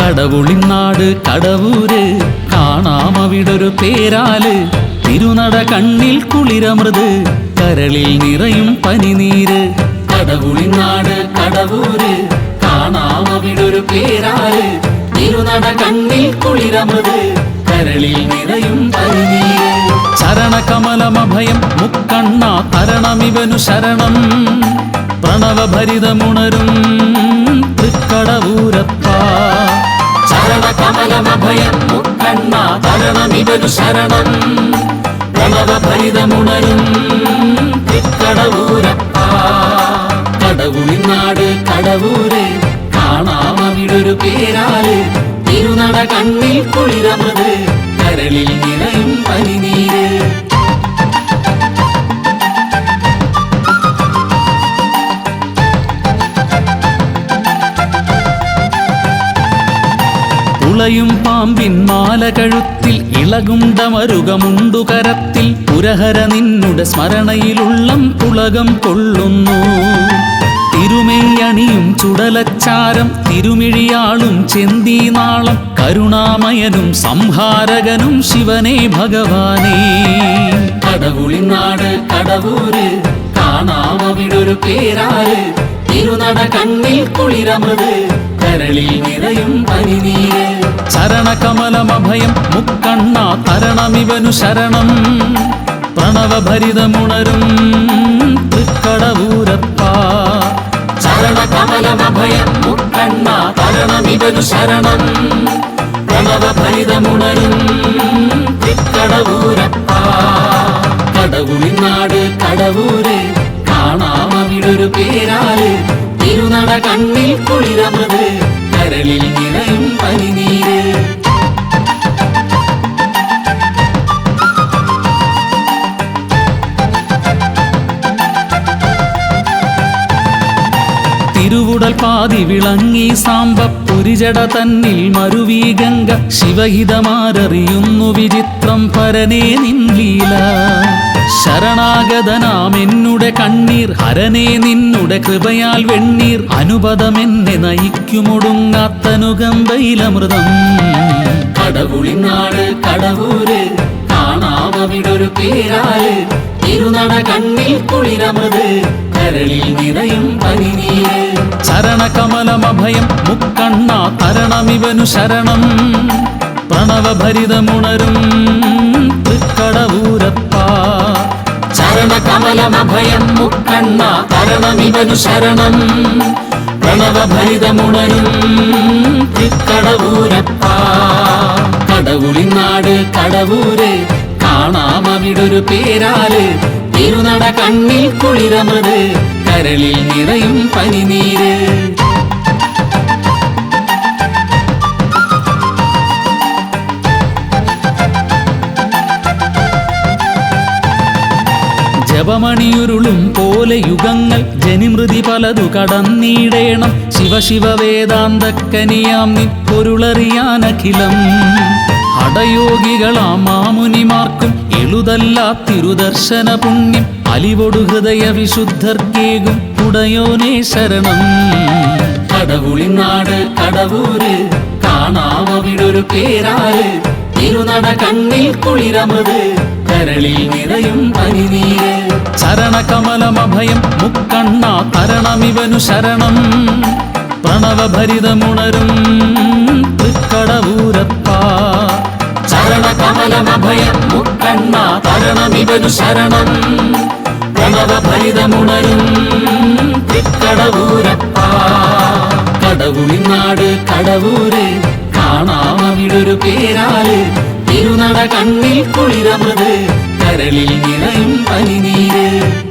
കടവുളിനാട് കടവൂര്. കാണാമവിടൊരു പേരാൽ. തിരുനട കണ്ണിൽ കുളിരമൃത്. കരളിൽ നിറയും പനിനീര്. കടവുളിനാട് കടവൂര്. കാണാമവിടൊരു പേരാറ്. തിരുനട കണ്ണിൽ കുളിരമത്. കരളിൽ നിറയും പനിനീര് ചരണകമലമഭയം മുക്കണ്ണ തരണമിവനു ശരണം. പ്രണവഭരിതമുണരും തൃക്കടവൂരപ്പ. ചരണകമലമഭയം മുക്കണ്ണ തരണമിവനു ശരണം. പ്രണവഭരിതമുണരും തൃക്കടവൂരപ്പ. കടവുളിനാട് കടവൂര്. കാണാമവിടൊരു പേരാൽ. തിരുനട കണ്ണിൽ കുളിരമത്. കരളിൽ നിറയും പനിനീര്. ഉളയും പാമ്പിൻ മാല കഴുത്തിൽ ഇളകുണ്ടമരുകമുണ്ടു കരത്തിൽ. പുരഹര നിന്നുടെ സ്മരണയിലുള്ളം പുളകം കൊള്ളുന്നു. തിരുമെയ്യണിയും ചുടലച്ചാരം തിരുമിഴിയാളും ചെന്തീനാളം കരുണാമയനും സംഹാരകനും ശിവനെ ഭഗവാനേ. കടവുളിനാട് കടവൂര് കാണാമവിടൊരു പേരാറ് തിരുനട കണ്ണിൽ കുളിരമത് കരളിൽ നിറയും പനിനീര്. ചരണകമലമഭയം മുക്കണ്ണ തരണമിവനു ശരണം പ്രണവഭരിതമുണരും. ചരണകമലമഭയം മുക്കണ്ണ തരണമിവനു ശരണം. പ്രണവഭരിതമുണരും തൃക്കടവൂരപ്പ. കടവുളിനാട് കടവൂര് കാണാമവിടൊരു പേരാൽ. തിരുനട കണ്ണിൽ കുളിരമൃത് കരളിൽ നിറയും പനിനീര് തിരുവുടൽ പാതി വിളങ്ങി പുരിജട തന്നിൽ മരുവീ ഗംഗ ശിവഹിതമാരറിയുന്നു വിചിത്രം പരനേ നിൻലീല ശരണാഗതനാം എന്നുടെ കണ്ണീർ ഹരനേ നിന്നുടെ കൃപയാൽ വെണ്ണീർ അനുപദമെന്നെ നയിക്കുമൊടുങ്ങാത്തനുകമ്പയിലമൃതം. കടവുളിനാട് കടവൂര് കാണാമവിടൊരു പേരാൽ ഇരുനട കണ്ണിൽ കുളിരമൃത് കരളിൽ നിറയും പനിനീര് ചരണകമലമഭയം മുക്കണ്ണ തരണമിവനു ശരണം പ്രണവഭരിതമുണരും തൃക്കടവൂരപ്പ ചരണകമലമഭയം മുക്കണ്ണ തരണമിവനു ശരണം പ്രണവഭരിതമുണരും തൃക്കടവൂരപ്പ കടവുളിനാട് കടവൂര് കാണാമവിടൊരു പേരാൽ തിരുനട കണ്ണിൽ കുളിരമത് കരളിൽ നിറയും പനിനീര്. ജപമണിയുരുളും പോലെ യുഗങ്ങൾ ജനിമൃതി പലതു കടന്നീടേണം. ശിവശിവ വേദാന്തക്കനിയാം നി പൊരുളറിയാനഖിലം ഹടയോഗികളാം മാമുനിമാർക്കും എളുതല്ലാ തിരുദർശന പുണ്യം. അലിവൊടു ഹൃദയ വിശുദ്ധർക്കേകും ഉടയോനേ ശരണം. കടവുളിനാട് കടവൂര് കാണാമവിടൊരു പേരാറ്. തിരുനട കണ്ണിൽ കുളിരമത് കരളിൽ നിറയും പനിനീര്. ചരണകമലമഭയം മുക്കണ്ണ തരണമിവനു ശരണം. പ്രണവഭരിതമുണരും ചരണകമലമഭയം മുക്കണ്ണ തരണമിവനു ശരണം പ്രണവഭരിതമുണരും തിക്കടവൂരപ്പ കടവുളിനാട് കടവൂര് കാണാമവിടൊരു പേരാൽ. തിരുനട കണ്ണിൽ കുളിരമൃത്. കരളിൽ നിറയും പനിനീര്.